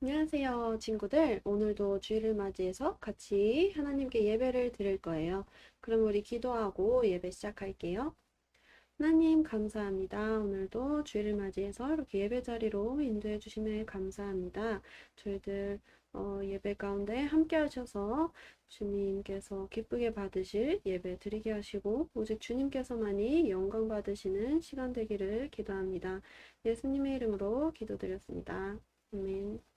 안녕하세요 친구들. 오늘도 주일을 맞이해서 같이 하나님께 예배를 드릴 거예요. 그럼 우리 기도하고 예배 시작할게요. 하나님 감사합니다. 오늘도 주일을 맞이해서 이렇게 예배 자리로 인도해 주심에 감사합니다. 저희들 어, 예배 가운데 함께 하셔서 주님께서 기쁘게 받으실 예배 드리게 하시고 오직 주님께서만이 영광 받으시는 시간 되기를 기도합니다. 예수님의 이름으로 기도드렸습니다. 아멘.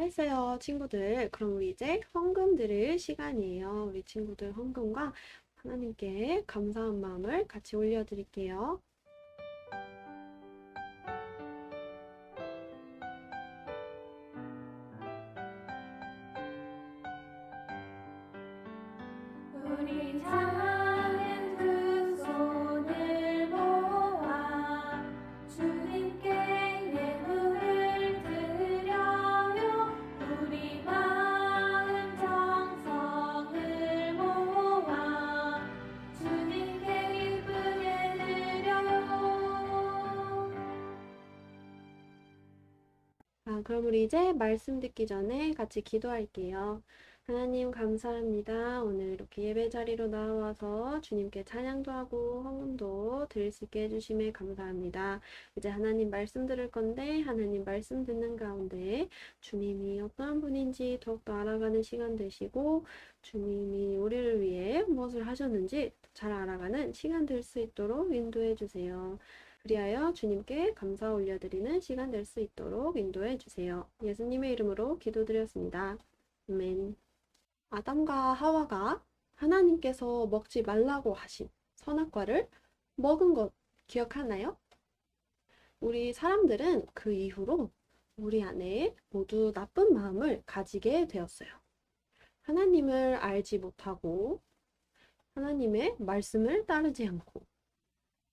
잘했어요, 친구들. 그럼 우리 이제 헌금 드릴 시간이에요. 우리 친구들 헌금과 하나님께 감사한 마음을 같이 올려드릴게요. 우리 참 자, 그럼 우리 이제 말씀 듣기 전에 같이 기도할게요. 하나님 감사합니다. 오늘 이렇게 예배 자리로 나와서 주님께 찬양도 하고 헌금도 드릴 수 있게 해주심에 감사합니다. 이제 하나님 말씀 들을 건데 하나님 말씀 듣는 가운데 주님이 어떠한 분인지 더욱더 알아가는 시간 되시고 주님이 우리를 위해 무엇을 하셨는지 잘 알아가는 시간 될 수 있도록 인도해 주세요. 그리하여 주님께 감사 올려드리는 시간 될 수 있도록 인도해 주세요. 예수님의 이름으로 기도드렸습니다. 아멘. 아담과 하와가 하나님께서 먹지 말라고 하신 선악과를 먹은 것 기억하나요? 우리 사람들은 그 이후로 우리 안에 모두 나쁜 마음을 가지게 되었어요. 하나님을 알지 못하고 하나님의 말씀을 따르지 않고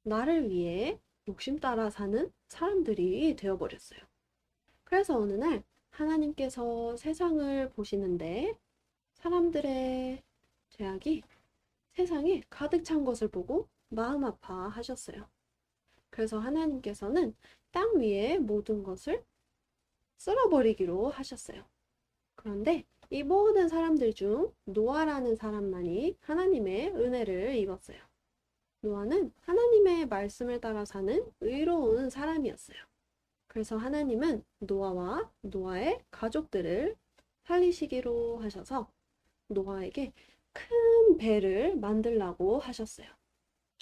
나를 위해 욕심 따라 사는 사람들이 되어버렸어요. 그래서 어느 날 하나님께서 세상을 보시는데 사람들의 죄악이 세상에 가득 찬 것을 보고 마음 아파하셨어요. 그래서 하나님께서는 땅 위의 모든 것을 쓸어버리기로 하셨어요. 그런데 이 모든 사람들 중 노아라는 사람만이 하나님의 은혜를 입었어요. 노아는 하나님의 말씀을 따라 사는 의로운 사람이었어요. 그래서 하나님은 노아와 노아의 가족들을 살리시기로 하셔서 노아에게 큰 배를 만들라고 하셨어요.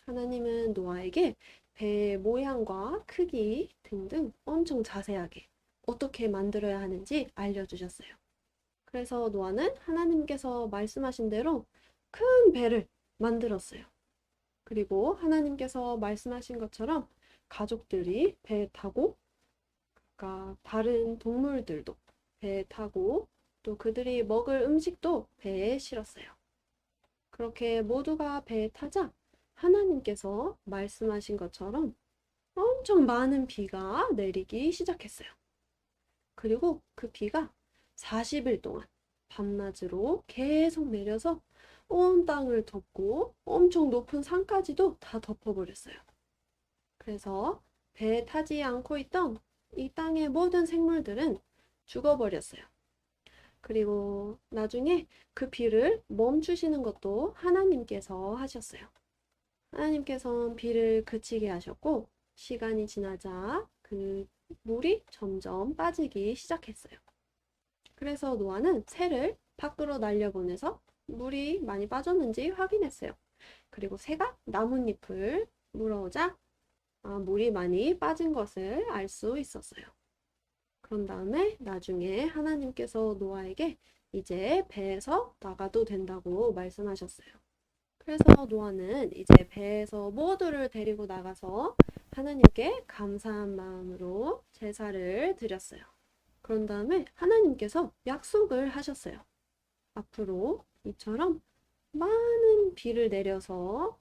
하나님은 노아에게 배의 모양과 크기 등등 엄청 자세하게 어떻게 만들어야 하는지 알려주셨어요. 그래서 노아는 하나님께서 말씀하신 대로 큰 배를 만들었어요. 그리고 하나님께서 말씀하신 것처럼 가족들이 배에 타고 그러니까 다른 동물들도 배에 타고 또 그들이 먹을 음식도 배에 실었어요. 그렇게 모두가 배에 타자 하나님께서 말씀하신 것처럼 엄청 많은 비가 내리기 시작했어요. 그리고 그 비가 40일 동안 밤낮으로 계속 내려서 온 땅을 덮고 엄청 높은 산까지도 다 덮어버렸어요. 그래서 배에 타지 않고 있던 이 땅의 모든 생물들은 죽어버렸어요. 그리고 나중에 그 비를 멈추시는 것도 하나님께서 하셨어요. 하나님께서는 비를 그치게 하셨고, 시간이 지나자 그 물이 점점 빠지기 시작했어요. 그래서 노아는 새를 밖으로 날려보내서 물이 많이 빠졌는지 확인했어요. 그리고 새가 나뭇잎을 물어오자 아, 물이 많이 빠진 것을 알 수 있었어요. 그런 다음에 나중에 하나님께서 노아에게 이제 배에서 나가도 된다고 말씀하셨어요. 그래서 노아는 이제 배에서 모두를 데리고 나가서 하나님께 감사한 마음으로 제사를 드렸어요. 그런 다음에 하나님께서 약속을 하셨어요. 앞으로 이처럼 많은 비를 내려서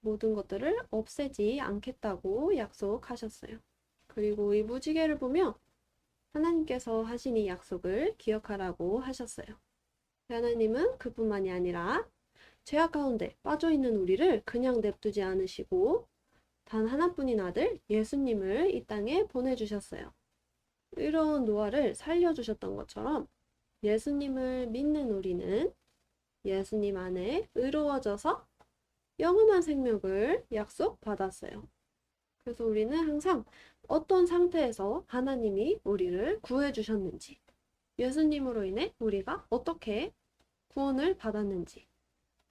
모든 것들을 없애지 않겠다고 약속하셨어요. 그리고 이 무지개를 보며 하나님께서 하신 이 약속을 기억하라고 하셨어요. 하나님은 그뿐만이 아니라 죄악 가운데 빠져 있는 우리를 그냥 냅두지 않으시고 단 하나뿐인 아들 예수님을 이 땅에 보내주셨어요. 의로운 노아를 살려주셨던 것처럼 예수님을 믿는 우리는 예수님 안에 의로워져서 영원한 생명을 약속받았어요. 그래서 우리는 항상 어떤 상태에서 하나님이 우리를 구해주셨는지, 예수님으로 인해 우리가 어떻게 구원을 받았는지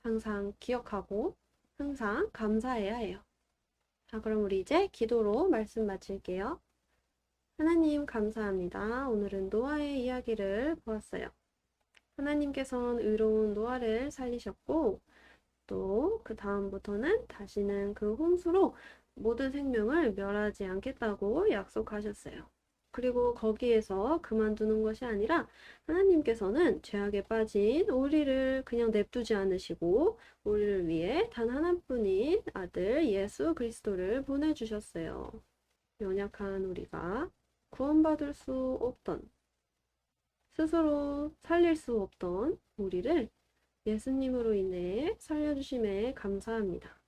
항상 기억하고 항상 감사해야 해요. 자, 그럼 우리 이제 기도로 말씀 마칠게요. 하나님 감사합니다. 오늘은 노아의 이야기를 보았어요. 하나님께서는 의로운 노아를 살리셨고, 또 그 다음부터는 다시는 그 홍수로 모든 생명을 멸하지 않겠다고 약속하셨어요. 그리고 거기에서 그만두는 것이 아니라 하나님께서는 죄악에 빠진 우리를 그냥 냅두지 않으시고 우리를 위해 단 하나뿐인 아들 예수 그리스도를 보내주셨어요. 연약한 우리가 구원받을 수 없던 스스로 살릴 수 없던 우리를 예수님으로 인해 살려주심에 감사합니다.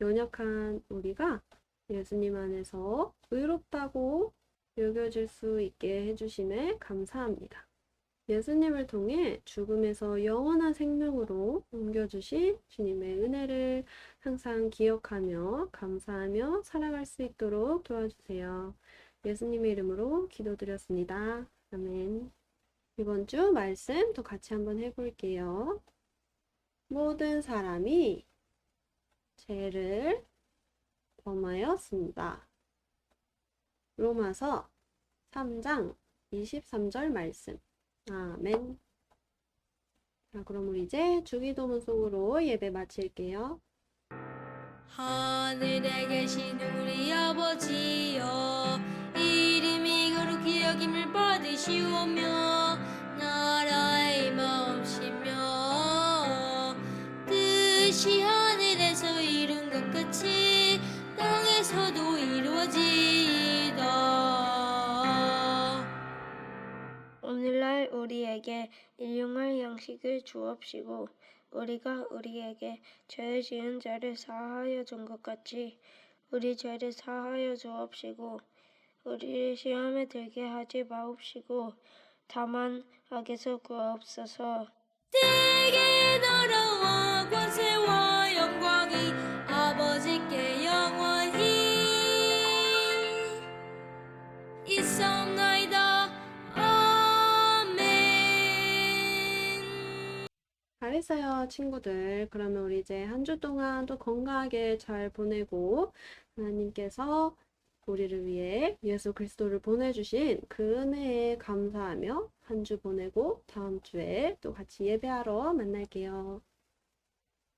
연약한 우리가 예수님 안에서 의롭다고 여겨질 수 있게 해주심에 감사합니다. 예수님을 통해 죽음에서 영원한 생명으로 옮겨주신 주님의 은혜를 항상 기억하며 감사하며 살아갈 수 있도록 도와주세요. 예수님의 이름으로 기도드렸습니다. 아멘. 이번 주 말씀 또 같이 한번 해볼게요. 모든 사람이 죄를 범하였습니다. 로마서 3장 23절 말씀. 아멘. 자, 그럼 우리 이제 주기도문 속으로 예배 마칠게요. 하늘에 계신 우리 아버지여 이름이 거룩히 여김을 받으시오며 우리에게 일용할 양식을 주옵시고 우리가 우리에게 죄 지은 자를 사하여 준 것 같이 우리 죄를 사하여 주옵시고 우리를 시험에 들게 하지 마옵시고 다만 악에서 구하옵소서. 내게 나라와 권세와 영광이 잘했어요, 친구들. 그러면 우리 이제 한 주 동안 또 건강하게 잘 보내고 하나님께서 우리를 위해 예수 그리스도를 보내주신 그 은혜에 감사하며 한 주 보내고 다음 주에 또 같이 예배하러 만날게요.